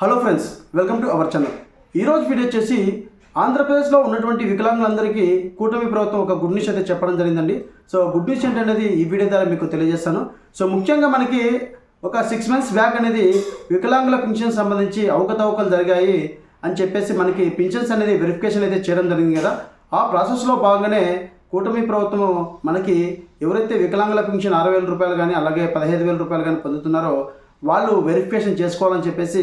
Hello friends welcome to our channel. ఈరోజు video వచ్చేసి ఆంధ్రప్రదేశ్లో ఉన్నటువంటి వికలాంగులందరికీ కూటమి ప్రభుత్వం ఒక గుడ్ న్యూస్ అయితే చెప్పడం జరిగిందండి. సో గుడ్ న్యూస్ ఏంటనేది ఈ వీడియో ద్వారా మీకు తెలియజేస్తాను. సో ముఖ్యంగా మనకి ఒక సిక్స్ మంత్స్ బ్యాక్ అనేది వికలాంగుల పింఛన్ సంబంధించి అవకతవకలు జరిగాయి అని చెప్పేసి మనకి పింఛన్స్ అనేది వెరిఫికేషన్ అయితే చేయడం జరిగింది కదా. ఆ ప్రాసెస్లో భాగంగానే కూటమి ప్రభుత్వం మనకి ఎవరైతే వికలాంగుల పింఛన్ ఆరు వేల రూపాయలు కానీ అలాగే పదహైదు వేల రూపాయలు కానీ పొందుతున్నారో వాళ్ళు వెరిఫికేషన్ చేసుకోవాలని చెప్పేసి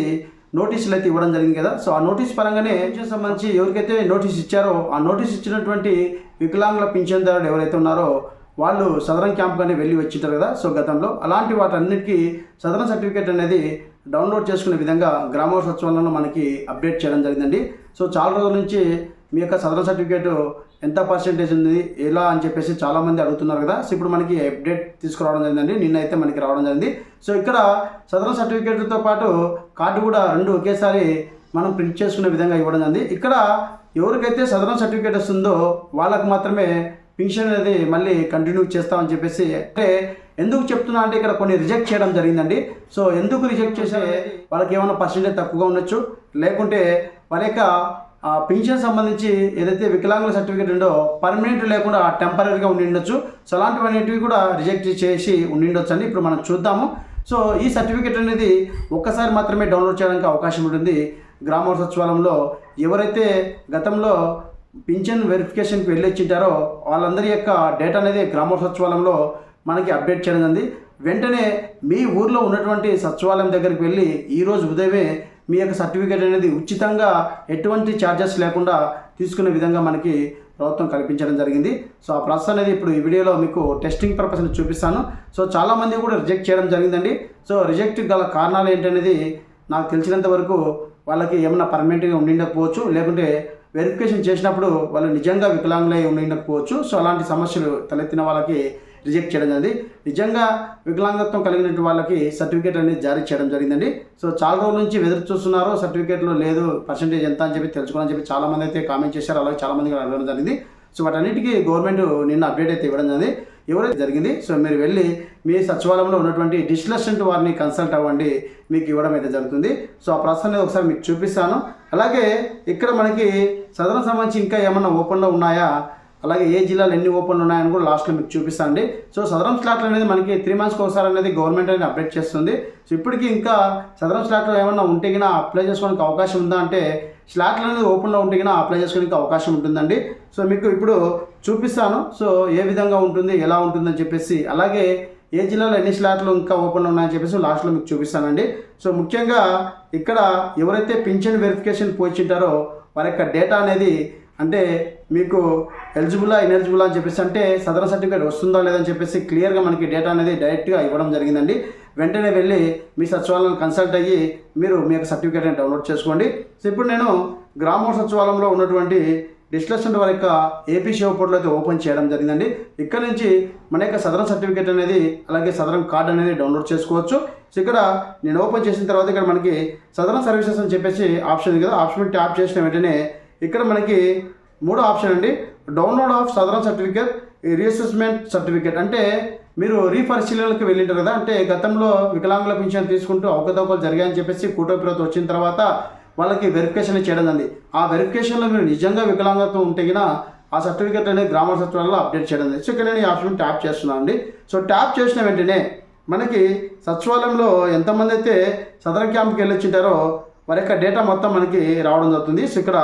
నోటీసులు అయితే ఇవ్వడం జరిగింది కదా. సో ఆ నోటీస్ పరంగానే పింఛన్ సంబంధించి ఎవరికైతే నోటీస్ ఇచ్చారో ఆ నోటీస్ ఇచ్చినటువంటి వికలాంగుల పింఛన్దారుడు ఎవరైతే ఉన్నారో వాళ్ళు సదరన్ క్యాంప్గానే వెళ్ళి వచ్చింటారు కదా. సో గతంలో అలాంటి వాటన్నిటికీ సదరన్ సర్టిఫికేట్ అనేది డౌన్లోడ్ చేసుకునే విధంగా గ్రామోత్సవాలను మనకి అప్డేట్ చేయడం జరిగిందండి. సో చాలా రోజుల నుంచి మీ యొక్క సదరన్ సర్టిఫికేట్ ఎంత పర్సెంటేజ్ ఉంది ఎలా అని చెప్పేసి చాలామంది అడుగుతున్నారు కదా. సో ఇప్పుడు మనకి అప్డేట్ తీసుకురావడం జరిగిందండి. నిన్నైతే మనకి రావడం జరిగింది. సో ఇక్కడ సదరన్ సర్టిఫికేట్తో పాటు కార్డు కూడా రెండు ఒకేసారి మనం ప్రింట్ చేసుకునే విధంగా ఇవ్వడం జరిగింది. ఇక్కడ ఎవరికైతే సదరన్ సర్టిఫికేట్ వస్తుందో వాళ్ళకు మాత్రమే పింఛన్ అనేది మళ్ళీ కంటిన్యూ చేస్తామని చెప్పేసి అంటే ఎందుకు చెప్తున్నా అంటే ఇక్కడ కొన్ని రిజెక్ట్ చేయడం జరిగిందండి. సో ఎందుకు రిజెక్ట్ చేసే వాళ్ళకి ఏమైనా పర్సెంటేజ్ తక్కువగా ఉండొచ్చు? లేకుంటే వాళ్ళ యొక్క పింఛన్ సంబంధించి ఏదైతే వికలాంగుల సర్టిఫికేట్ ఉందో పర్మనెంట్ లేకుండా టెంపరీగా ఉండి ఉండొచ్చు సో అలాంటివన్నిటివి కూడా రిజెక్ట్ చేసి ఉండి ఉండొచ్చు అని ఇప్పుడు మనం చూద్దాము. సో ఈ సర్టిఫికేట్ అనేది ఒక్కసారి మాత్రమే డౌన్లోడ్ చేయడానికి అవకాశం ఉంటుంది. గ్రామ సచివాలయంలో ఎవరైతే గతంలో పింఛన్ వెరిఫికేషన్కి వెళ్ళొచ్చింటారో వాళ్ళందరి యొక్క డేటా అనేది గ్రామ సచివాలయంలో మనకి అప్డేట్ చేయడం జరిగింది. వెంటనే మీ ఊర్లో ఉన్నటువంటి సచివాలయం దగ్గరికి వెళ్ళి ఈరోజు ఉదయమే మీ యొక్క సర్టిఫికేట్ అనేది ఉచితంగా ఎటువంటి ఛార్జెస్ లేకుండా తీసుకునే విధంగా మనకి ప్రభుత్వం కల్పించడం జరిగింది. సో ఆ ప్రాసెస్ అనేది ఇప్పుడు ఈ వీడియోలో మీకు టెస్టింగ్ పర్పస్ చూపిస్తాను. సో చాలామంది కూడా రిజెక్ట్ చేయడం జరిగిందండి. సో రిజెక్ట్ గల కారణాలు ఏంటనేది నాకు తెలిసినంత వరకు వాళ్ళకి ఏమైనా పర్మనెంట్గా ఉండిండకపోవచ్చు. లేకుంటే వెరిఫికేషన్ చేసినప్పుడు వాళ్ళు నిజంగా వికలాంగులై ఉండిండకపోవచ్చు. సో అలాంటి సమస్యలు తలెత్తిన వాళ్ళకి రిజెక్ట్ చేయడం జరిగింది. నిజంగా వికలాంగత్వం కలిగినటువంటి వాళ్ళకి సర్టిఫికేట్ అనేది జారీ చేయడం జరిగిందండి. సో చాలా రోజుల నుంచి ఎదురు చూస్తున్నారు. సర్టిఫికేట్లో లేదు పర్సంటేజ్ ఎంత అని చెప్పి తెలుసుకోవాలని చెప్పి చాలామంది అయితే కామెంట్ చేశారు. అలాగే చాలామంది కూడా అడగడం జరిగింది. సో వాటన్నిటికీ గవర్నమెంట్ నిన్న అప్డేట్ అయితే ఇవ్వడం జరిగింది. ఎవరైతే జరిగింది సో మీరు వెళ్ళి మీ సచివాలయంలో ఉన్నటువంటి డిస్లసెంట్ వారిని కన్సల్ట్ అవ్వండి. మీకు ఇవ్వడం అయితే జరుగుతుంది. సో ఆ ప్రాసెస్ అనేది ఒకసారి మీకు చూపిస్తాను. అలాగే ఇక్కడ మనకి సదనం సంబంధించి ఇంకా ఏమన్నా ఓపెన్లో ఉన్నాయా? అలాగే ఏ జిల్లాలో ఎన్ని ఓపెన్ ఉన్నాయని కూడా లాస్ట్లో మీకు చూపిస్తానండి. సో సదరం స్లాట్లు అనేది మనకి త్రీ మంత్స్కి ఒకసారి అనేది గవర్నమెంట్ అనేది అప్డేట్ చేస్తుంది. సో ఇప్పటికీ ఇంకా సదరం స్లాట్లు ఏమన్నా ఉంటే గినా అప్లై చేసుకోవడానికి అవకాశం ఉందా అంటే స్లాట్లు అనేది ఓపెన్లో ఉంటే గినా అప్లై చేసుకోవడానికి అవకాశం ఉంటుందండి. సో మీకు ఇప్పుడు చూపిస్తాను. సో ఏ విధంగా ఉంటుంది ఎలా ఉంటుందని చెప్పేసి అలాగే ఏ జిల్లాలో ఎన్ని స్లాట్లు ఇంకా ఓపెన్ ఉన్నాయని చెప్పేసి లాస్ట్లో మీకు చూపిస్తానండి. సో ముఖ్యంగా ఇక్కడ ఎవరైతే పింఛన్ వెరిఫికేషన్ పోయింటారో వారి యొక్క డేటా అనేది అంటే మీకు ఎలిజిబులా ఇనెలిజిబులా అని చెప్పేసి అంటే సదరన్ సర్టిఫికేట్ వస్తుందా లేదని చెప్పేసి క్లియర్గా మనకి డేటా అనేది డైరెక్ట్గా ఇవ్వడం జరిగిందండి. వెంటనే వెళ్ళి మీ సచివాలయం కన్సల్ట్ అయ్యి మీరు మీ యొక్క సర్టిఫికేట్ని డౌన్లోడ్ చేసుకోండి. సో ఇప్పుడు నేను గ్రామ సచివాలయంలో ఉన్నటువంటి డిస్కషన్ వారి యొక్క ఏపీ షో పోర్టల్ అయితే ఓపెన్ చేయడం జరిగిందండి. ఇక్కడ నుంచి మన యొక్క సదరన్ సర్టిఫికేట్ అనేది అలాగే సదరన్ కార్డ్ అనేది డౌన్లోడ్ చేసుకోవచ్చు. సో ఇక్కడ నేను ఓపెన్ చేసిన తర్వాత ఇక్కడ మనకి సదరన్ సర్వీసెస్ అని చెప్పేసి ఆప్షన్ ఉంది కదా. ఆప్షన్ ట్యాప్ చేసిన వెంటనే ఇక్కడ మనకి మూడో ఆప్షన్ అండి. Download of Sadarem certificate reassessment certificate. అంటే మీరు రీపరిశీలనలకు వెళ్ళింటారు కదా అంటే గతంలో వికలాంగుల పింఛన్ తీసుకుంటూ అవకతవకలు జరిగాయని చెప్పేసి కూటమి ప్రభుత్వం వచ్చిన తర్వాత వాళ్ళకి వెరిఫికేషన్ చేయడం అండి ఆ వెరిఫికేషన్లో మీరు నిజంగా వికలాంగత్వం ఉంటే ఆ సర్టిఫికేట్ అనేది గ్రామ సచివాలయంలో అప్డేట్ చేయడం జరిగింది. సో ఇక్కడ నేను ఈ ఆప్షన్ ట్యాప్ చేస్తున్నాను అండి. సో ట్యాప్ చేసిన వెంటనే మనకి సచివాలయంలో ఎంతమంది అయితే సదరన్ క్యాంప్కి వెళ్ళొచ్చింటారో వారి యొక్క డేటా మొత్తం మనకి రావడం జరుగుతుంది. సో ఇక్కడ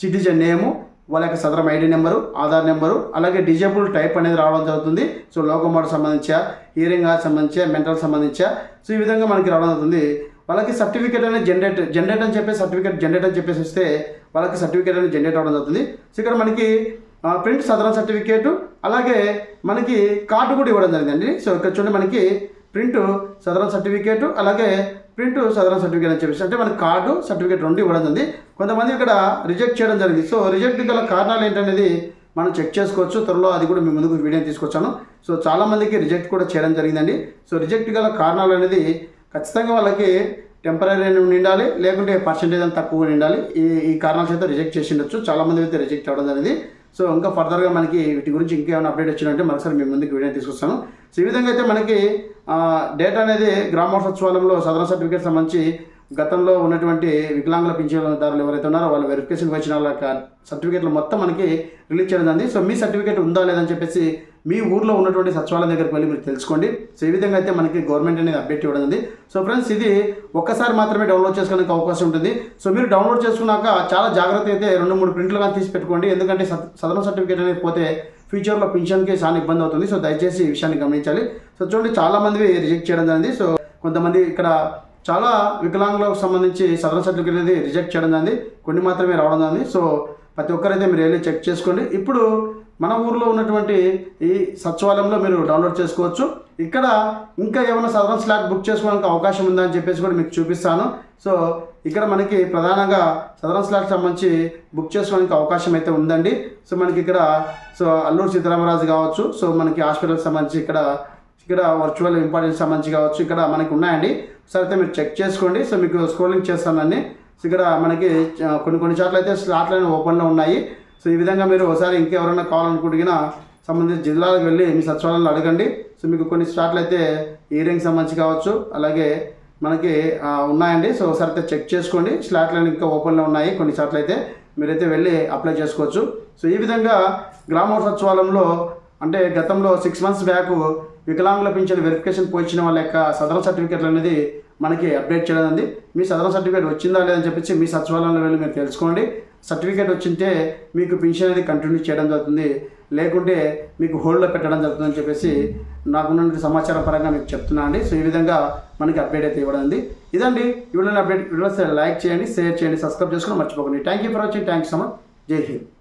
సిటిజన్ నేము వాళ్ళ యొక్క Sadarem ID number Aadhaar number అలాగే డిజేబుల్ టైప్ అనేది రావడం జరుగుతుంది. సో లోకోమోడ్ సంబంధించా హియరింగ్ హార్ట్ సంబంధించా మెంటల్ సంబంధించా. సో ఈ విధంగా మనకి రావడం జరుగుతుంది. వాళ్ళకి సర్టిఫికేట్ అనేది జనరేట్ జనరేట్ అని చెప్పేసి సర్టిఫికేట్ జనరేట్ అని చెప్పేసి వస్తే వాళ్ళకి సర్టిఫికేట్ అనేది జనరేట్ అవ్వడం జరుగుతుంది. సో ఇక్కడ మనకి ప్రింట్ సదరన్ సర్టిఫికేట్ అలాగే మనకి కార్డు కూడా ఇవ్వడం జరిగిందండి. సో ఇక్కడ చూడండి మనకి ప్రింట్ సదరన్ సర్టిఫికేట్ అలాగే ప్రింట్ సదరన్ సర్టిఫికేట్ అని చెప్పేసి అంటే మనకి కార్డు సర్టిఫికేట్ రెండు ఇవ్వడం జరిగింది. కొంతమంది ఇక్కడ రిజెక్ట్ చేయడం జరిగింది. సో రిజెక్ట్ గల కారణాలు ఏంటనేది మనం చెక్ చేసుకోవచ్చు. త్వరలో అది కూడా మీ ముందుకు వీడియో తీసుకొచ్చాను. సో చాలామందికి రిజెక్ట్ కూడా చేయడం జరిగిందండి. సో రిజెక్ట్ గల కారణాలు అనేది ఖచ్చితంగా వాళ్ళకి టెంపరీ ఉండాలి లేకుంటే పర్సంటేజ్ అంత తక్కువ ఉండాలి ఈ ఈ కారణాల చేత రిజెక్ట్ చేసి ఉండొచ్చు. చాలామంది అయితే రిజెక్ట్ అవ్వడం జరిగింది. సో ఇంకా ఫర్దర్గా మనకి వీటి గురించి ఇంకేమైనా అప్డేట్ వచ్చిందంటే మరోసారి మీ ముందుకు వీడియో తీసుకొస్తాను. సో ఈ విధంగా అయితే మనకి డేటా అనేది గ్రామ సచివాలయంలో సదరన్ సర్టిఫికేట్ సంబంధించి గతంలో ఉన్నటువంటి వికలాంగుల పింఛన్దారులు ఎవరైతే ఉన్నారో వాళ్ళు వెరిఫికేషన్ వచ్చిన వాళ్ళ సర్టిఫికేట్లు మొత్తం మనకి రిలీజ్ చేయడం జరిగింది. సో మీ సర్టిఫికేట్ ఉందా లేదని చెప్పేసి మీ ఊర్లో ఉన్నటువంటి సచివాలయం దగ్గరికి వెళ్ళి మీరు తెలుసుకోండి. సో ఈ విధంగా అయితే మనకి గవర్నమెంట్ అనేది అప్డేట్ ఇవ్వడం ఉంది సో ఫ్రెండ్స్ ఇది ఒక్కసారి మాత్రమే డౌన్లోడ్ చేసుకోవడానికి అవకాశం ఉంటుంది. సో మీరు డౌన్లోడ్ చేసుకున్నాక చాలా జాగ్రత్త అయితే రెండు మూడు ప్రింట్లు కానీ తీసి పెట్టుకోండి. ఎందుకంటే సదన సర్టిఫికేట్ అనేది పోతే ఫ్యూచర్లో పింఛన్కి చాలా ఇబ్బంది అవుతుంది. సో దయచేసి ఈ విషయాన్ని గమనించాలి. సో చూడండి చాలా మంది రిజెక్ట్ చేయడం జరిగింది. సో కొంతమంది ఇక్కడ చాలా వికలాంగులకు సంబంధించి సదరన్ సర్టిఫికేట్ అనేది రిజెక్ట్ చేయడం జరిగింది. కొన్ని మాత్రమే రావడం జరిగింది. సో ప్రతి ఒక్కరైతే మీరు వెళ్ళి చెక్ చేసుకోండి. ఇప్పుడు మన ఊర్లో ఉన్నటువంటి ఈ సచివాలయంలో మీరు డౌన్లోడ్ చేసుకోవచ్చు. ఇక్కడ ఇంకా ఏమైనా సదరన్ స్లాట్ బుక్ చేసుకోవడానికి అవకాశం ఉందా అని చెప్పేసి కూడా మీకు చూపిస్తాను. సో ఇక్కడ మనకి ప్రధానంగా సదరన్ స్లాట్ సంబంధించి బుక్ చేసుకోవడానికి అవకాశం అయితే ఉందండి. సో మనకి ఇక్కడ సో అల్లూరు సీతారామరాజు కావచ్చు. సో మనకి హాస్పిటల్కి సంబంధించి ఇక్కడ ఇక్కడ వర్చువల్ ఇంపార్టెన్స్ సంబంధించి కావచ్చు ఇక్కడ మనకి ఉన్నాయండి. సరే అయితే మీరు చెక్ చేసుకోండి. సో మీకు స్క్రోలింగ్ చేస్తానండి. సో ఇక్కడ మనకి కొన్ని కొన్ని చోట్ల అయితే స్లాట్లు అనేవి ఓపెన్లో ఉన్నాయి. సో ఈ విధంగా మీరు ఒకసారి ఇంకెవరైనా కావాలనుకుంటున్నా సంబంధించిన జిల్లాలకు వెళ్ళి మీ సచివాలయంలో అడగండి. సో మీకు కొన్ని స్లాట్లు అయితే ఇయరింగ్ సంబంధించి కావచ్చు. అలాగే మనకి ఉన్నాయండి. సో ఒకసారి అయితే చెక్ చేసుకోండి. స్లాట్లు ఇంకా ఓపెన్లో ఉన్నాయి. కొన్ని చోట్ల అయితే మీరైతే వెళ్ళి అప్లై చేసుకోవచ్చు. సో ఈ విధంగా గ్రామ సచివాలయంలో అంటే గతంలో సిక్స్ మంత్స్ బ్యాక్ వికలాంగుల పింఛన్ వెరిఫికేషన్ పోయించిన వాళ్ళ యొక్క సదరన్ సర్టిఫికేట్లు అనేది మనకి అప్డేట్ చేయడం ఉంది మీ సదరన్ సర్టిఫికేట్ వచ్చిందా లేదని చెప్పేసి మీ సచివాలయంలో వెళ్ళి మీరు తెలుసుకోండి. సర్టిఫికేట్ వచ్చింటే మీకు పింఛన్ అనేది కంటిన్యూ చేయడం జరుగుతుంది. లేకుంటే మీకు హోల్డ్లో పెట్టడం జరుగుతుందని చెప్పేసి నాకున్న సమాచారం పరంగా మీకు చెప్తున్నా అండి. సో ఈ విధంగా మనకి అప్డేట్ అయితే ఇవ్వడం ఉంది ఇదండి. వీడియోని అప్డేట్ వీడియోస్ లైక్ చేయండి షేర్ చేయండి సబ్స్క్రైబ్ చేసుకుని మర్చిపోకండి. Thank you for watching thank you so much జై హింద్